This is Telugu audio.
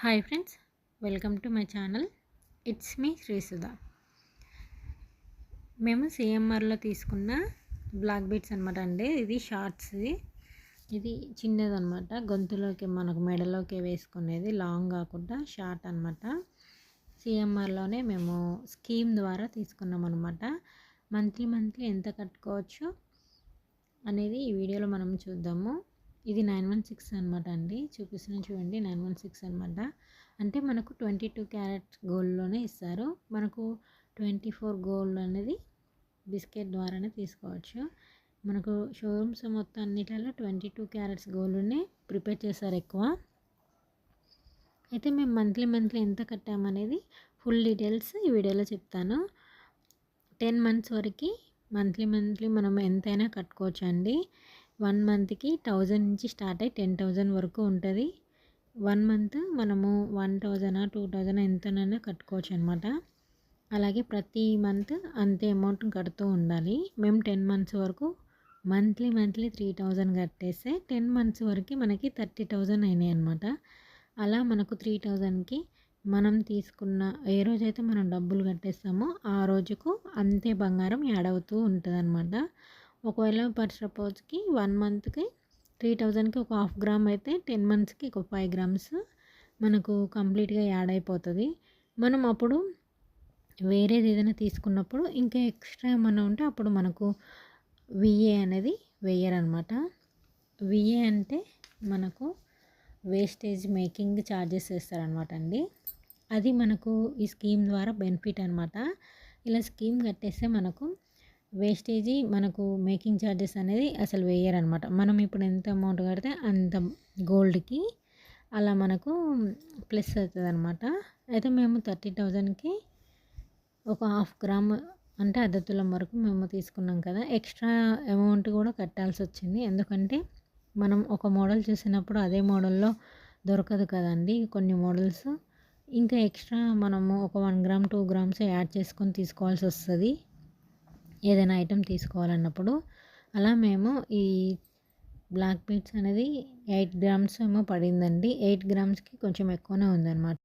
Hi friends welcome to my channel it's me Srisudha మేము సిఎంఆర్లో తీసుకున్న బ్లాక్ బీట్స్ అనమాట అండి. ఇది షార్ట్స్ ఇది చిన్నదనమాట గొంతులోకి మనకు మెడలోకి వేసుకునేది లాంగ్ కాకుండా షార్ట్ అనమాట సిఎంఆర్లోనే మేము స్కీమ్ ద్వారా తీసుకున్నాం అనమాట మంత్లీ మంత్లీ ఎంత కట్టుకోవచ్చు అనేది ఈ వీడియోలో మనం చూద్దాము. ఇది నైన్ వన్ సిక్స్ అనమాట అండి. చూపిస్తున్న చూడండి నైన్ వన్ సిక్స్ అనమాట అంటే మనకు ట్వంటీ టూ క్యారెట్ గోల్డ్లోనే ఇస్తారు. మనకు ట్వంటీ ఫోర్ గోల్డ్ అనేది బిస్కెట్ ద్వారానే తీసుకోవచ్చు. మనకు షోరూమ్స్ మొత్తం అన్నిటిలో ట్వంటీ టూ క్యారెట్స్ గోల్డ్ని ప్రిపేర్ చేస్తారు ఎక్కువ. అయితే మేము మంత్లీ మంత్లీ ఎంత కట్టామనేది ఫుల్ డీటెయిల్స్ ఈ వీడియోలో చెప్తాను. టెన్ మంత్స్ వరకు మంత్లీ మంత్లీ మనం ఎంతైనా కట్టుకోవచ్చు అండి వన్ మంత్కి థౌజండ్ నుంచి స్టార్ట్ అయ్యి టెన్ థౌజండ్ వరకు ఉంటుంది. వన్ మంత్ మనము వన్ థౌజండ్ టూ థౌజండ్ ఎంతనైనా కట్టుకోవచ్చు అనమాట అలాగే ప్రతి మంత్ అంతే అమౌంట్ కడుతూ ఉండాలి. మేము టెన్ మంత్స్ వరకు మంత్లీ మంత్లీ త్రీ థౌజండ్ కట్టేస్తే టెన్ మంత్స్ వరకు మనకి థర్టీ థౌజండ్ అయినాయి అనమాట అలా మనకు త్రీ థౌజండ్కి మనం తీసుకున్న ఏ రోజైతే మనం డబ్బులు కట్టేస్తామో ఆ రోజుకు అంతే బంగారం యాడ్ అవుతూ ఉంటుంది అనమాట ఒకవేళ పర్ సపోజ్కి వన్ మంత్కి త్రీ థౌజండ్కి ఒక హాఫ్ గ్రామ్ అయితే టెన్ మంత్స్కి ఒక ఫైవ్ గ్రామ్స్ మనకు కంప్లీట్గా యాడ్ అయిపోతుంది. మనం అప్పుడు వేరేది ఏదైనా తీసుకున్నప్పుడు ఇంకా ఎక్స్ట్రా ఏమన్నా ఉంటే అప్పుడు మనకు విఏ అనేది వేయరనమాట. విఏ అంటే మనకు వేస్టేజ్ మేకింగ్ ఛార్జెస్ వేస్తారనమాట అండి. అది మనకు ఈ స్కీమ్ ద్వారా బెనిఫిట్ అనమాట. ఇలా స్కీమ్ కట్టేస్తే మనకు వేస్టేజీ మనకు మేకింగ్ ఛార్జెస్ అనేది అసలు వేయరనమాట. మనం ఇప్పుడు ఎంత అమౌంట్ కడితే అంత గోల్డ్కి అలా మనకు ప్లస్ అవుతుంది అనమాట అయితే మేము థర్టీ థౌజండ్కి ఒక హాఫ్ గ్రామ్ అంటే అర్ధ తులం వరకు మేము తీసుకున్నాం కదా. ఎక్స్ట్రా అమౌంట్ కూడా కట్టాల్సి వచ్చింది. ఎందుకంటే మనం ఒక మోడల్ చూసినప్పుడు అదే మోడల్లో దొరకదు కదండి కొన్ని మోడల్స్. ఇంకా ఎక్స్ట్రా మనము ఒక one gram two grams add చేసుకొని తీసుకోవాల్సి వస్తుంది. ఏదైనా ఐటెం తీసుకోవాలన్నప్పుడు అలా మేము ఈ బ్లాక్ బీట్స్ అనేది ఎయిట్ గ్రామ్స్ ఏమో పడిందండి. ఎయిట్ గ్రామ్స్కి కొంచెం ఎక్కువనే ఉందన్నమాట.